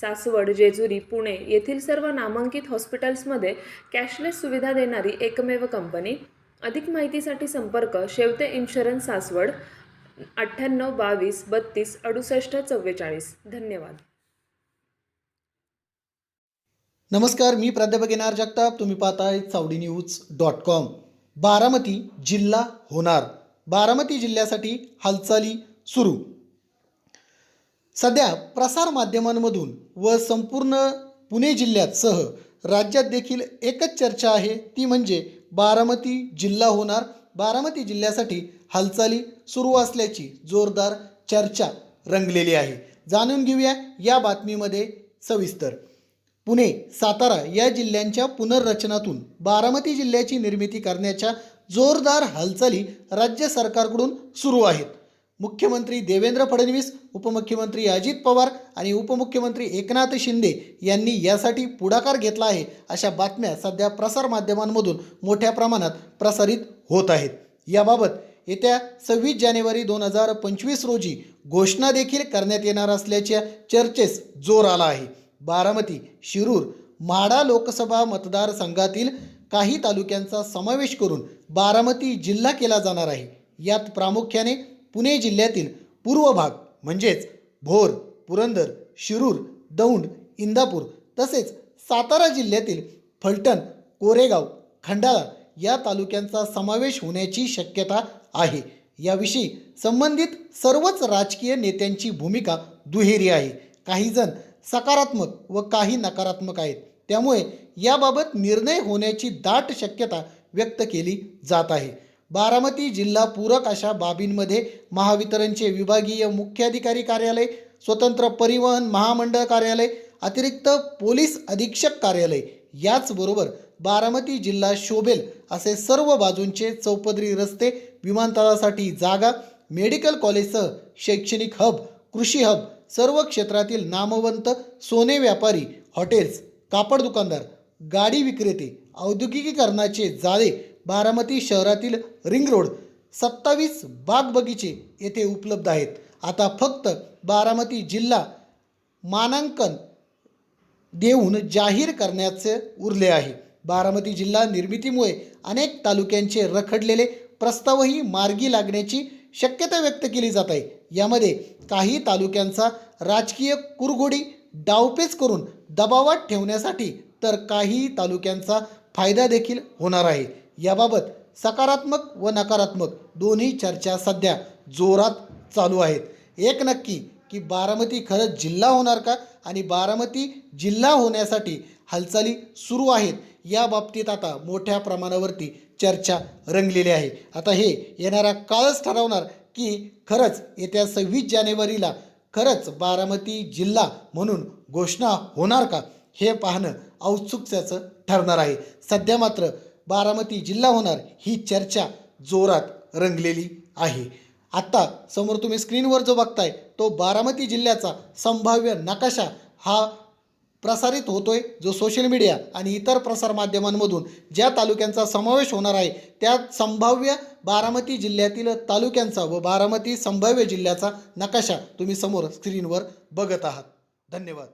सासवड जेजुरी पुणे येथील सर्व नामांकित हॉस्पिटल्समध्ये कॅशलेस सुविधा देणारी एकमेव कंपनी. अधिक माहितीसाठी संपर्क शेवते इन्शुरन्स सासवड अठ्ठ्याण्णव बावीस बत्तीस अडुसष्ट चव्वेचाळीस. धन्यवाद. नमस्कार मी प्राध्यापक येणार जगताप. तुम्ही पाहताय Chawadi news dot com. Baramati जिल्हा होणार. बारामती जिल्ह्यासाठी हालचाली सुरू. सध्या प्रसारमाध्यमांमधून व संपूर्ण पुणे जिल्ह्यातसह राज्यात देखील एकच चर्चा आहे. ती म्हणजे बारामती जिल्हा होणार. बारामती जिल्ह्यासाठी हालचाली सुरू असल्याची जोरदार चर्चा रंगलेली आहे. जाणून घेऊया या बातमीमध्ये सविस्तर. पुणे सातारा या जिल्ह्यांच्या पुनर्रचनातून बारामती जिल्ह्याची निर्मिती करण्याच्या जोरदार हालचाली राज्य सरकारकडून सुरू आहेत. मुख्यमंत्री देवेंद्र फडणवीस उपमुख्यमंत्री अजित पवार आणि उपमुख्यमंत्री एकनाथ शिंदे यांनी यासाठी पुढाकार घेतला आहे अशा बातम्या सध्या प्रसारमाध्यमांमधून मोठ्या प्रमाणात प्रसारित होत आहेत. याबाबत येत्या सव्वीस जानेवारी दोन हजार पंचवीस रोजी घोषणा देखील करण्यात येणार असल्याच्या चर्चेस जोर आला आहे. बारामती शिरूर म्हाडा लोकसभा मतदारसंघातील काही तालुक्यांचा समावेश करून बारामती जिल्हा केला जाणार आहे. यात प्रामुख्याने पुणे जिल्ह्यातील पूर्व भाग म्हणजेच भोर पुरंदर शिरूर दौंड इंदापूर तसेच सातारा जिल्ह्यातील फलटण कोरेगाव खंडाळा या तालुक्यांचा समावेश होण्याची शक्यता आहे. याविषयी संबंधित सर्वच राजकीय नेत्यांची भूमिका दुहेरी आहे. काहीजण सकारात्मक व काही नकारात्मक आहेत. त्यामुळे याबाबत निर्णय होण्याची दाट शक्यता व्यक्त केली जात आहे. बारामती जिल्हा पूरक अशा बाबींमध्ये महावितरणचे विभागीय मुख्याधिकारी कार्यालय स्वतंत्र परिवहन महामंडळ कार्यालय अतिरिक्त पोलीस अधीक्षक कार्यालय याचबरोबर बारामती जिल्हा शोभेल असे सर्व बाजूंचे चौपदरी रस्ते विमानतळासाठी जागा मेडिकल कॉलेजसह शैक्षणिक हब कृषी हब सर्व क्षेत्रातील नामवंत सोने व्यापारी हॉटेल्स कापड दुकानदार गाडी विक्रेते औद्योगिकीकरणाचे जाळे बारामती शहरातील रिंग रोड सत्तावीस बाग बगीचे येथे उपलब्ध आहेत. आता फक्त बारामती जिल्हा मानांकन देऊन जाहीर करण्याचे उरले आहे. बारामती जिल्हा निर्मितीमुळे अनेक तालुक्यांचे रखडलेले प्रस्तावही मार्गी लागण्याची शक्यता व्यक्त केली जात आहे. यामध्ये काही तालुक्यांचा राजकीय कुरघोडी डावपेच करून दबावात ठेवण्यासाठी तर काही तालुक्यांचा फायदा देखील होणार आहे. याबाबत सकारात्मक व नकारात्मक दोन्ही चर्चा सध्या जोरात चालू आहेत. एक नक्की की बारामती खरंच जिल्हा होणार का आणि बारामती जिल्हा होण्यासाठी हालचाली सुरू आहेत या बाबतीत आता मोठ्या प्रमाणावरती चर्चा रंगलेली आहे. आता हे येणारा काळच ठरवणार की खरंच येत्या सव्वीस जानेवारीला खरंच बारामती जिल्हा म्हणून घोषणा होणार का हे पाहणं औत्सुक्याचं ठरणार आहे. सध्या मात्र बारामती जिल्हा होणार ही चर्चा जोरात रंगलेली आहे. आत्ता समोर तुम्ही स्क्रीनवर जो बघताय तो बारामती जिल्ह्याचा संभाव्य नकाशा हा प्रसारित होतोय जो सोशल मीडिया आणि इतर प्रसारमाध्यमांमधून ज्या तालुक्यांचा समावेश होणार आहे त्या संभाव्य बारामती जिल्ह्यातील तालुक्यांचा व बारामती संभाव्य जिल्ह्याचा नकाशा तुम्ही समोर स्क्रीनवर बघत आहात. धन्यवाद.